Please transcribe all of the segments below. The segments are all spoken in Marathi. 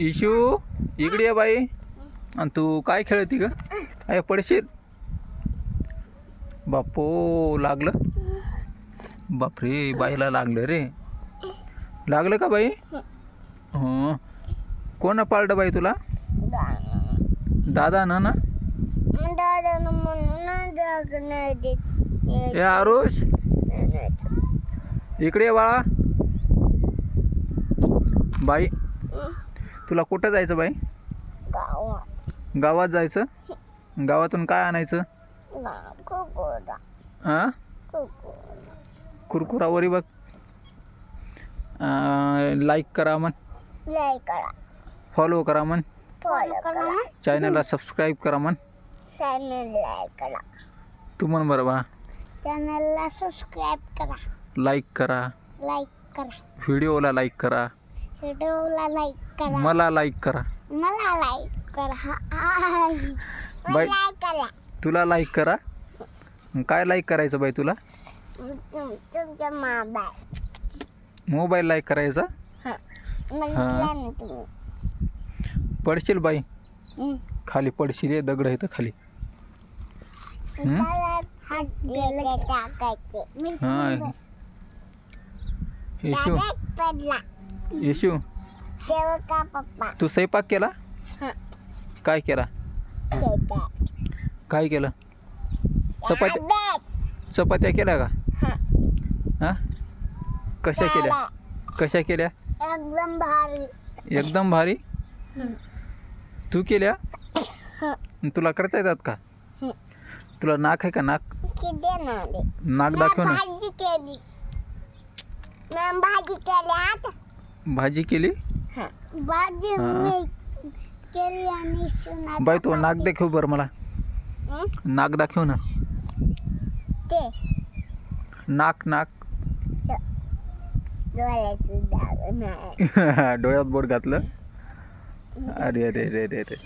इशू इकडे ये बाई. आणि तू काय खेळती ग? काय पडशील? बापो लागलं. बापरे बाईला लागलं रे. लागलं का बाई? कोण पाळलं बाई तुला? दादा ना? ना ए आरुष. इकडे बाळा. बाई तुला कुठं जायचं बाई? गावात. जायचं? गावातून काय आणायचं? हां कुरकुरावरी बघ. लाईक करा म्हण. फॉलो करा. म्हण. चॅनलला सबस्क्राईब करा म्हण. तू म्हण बरं बा. चॅनलला सबस्क्राईब करा. लाईक करा. लाईक करा. व्हिडिओला लाईक करा. व्हिडिओला लाईक करा. मला लाईक करा. मला लाईक करा. मला बाई. लाईक करा. तुला लाईक करा. मग काय लाईक करायचं बाई तुला? तुम- तुमच्या मोबाईल मोबाईल लाईक करायचा? म्हटलं ना तुम्ही. पडशील बाई. हं. खाली पडशील ये दगड इथं खाली. हं? त्याला हात गेले टाकायचे. मी हां डायरेक्ट पडला. येशू तेव्हा का पप्पा तू स्वयंपाक केला? हं. काय केला. काय केलं? चपात्या अभ्यास. चपात्या केल्या का? हं. हां? कशा केल्या. कशा केल्या? एकदम भारी. एकदम भारी. तू केल्या? हं. तुला करता येतात का? हं. तुला नाक आहे का नाक? किती नाले नाक दाखव ना. भाजी केली. भाजी केली आता भाजी केली? भाजी हा. मी केली आणि सुना बाई तू नाक दाखव बरं मला. हं? नाक दाखव ना. ते. नाक नाक. डोळ्याचं डाग नाही. डोळ्यात बोट घातलं? अरे अरे अरे अरे अरे.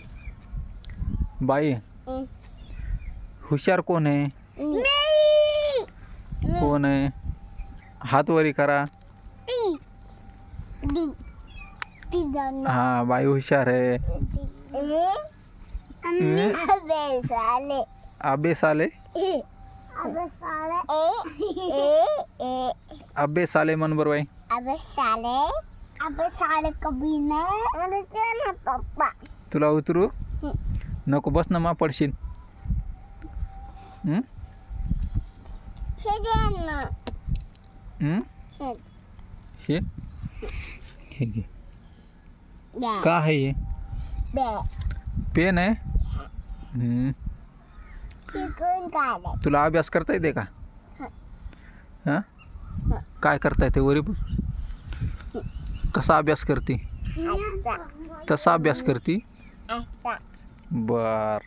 बाई हं. हुशार कोण आहे? मी. कोण आहे? हात वरी करा. हा बाई हुशार आहे. मी अभ्यास आले अभ्यास आले मन बरं बाई. तुला उतरू? हं. नको बस ना मा पडशील. हं? हे घे ना हं? हे हे हे घे द्या. का आहे हे द्या. पेन आहे हं. शिकून काढाय तुला अभ्यास करता येते का हं. हां हं. काय करता येते वरी बघ कसा अभ्यास करते असा तसा अभ्यास करते असा बर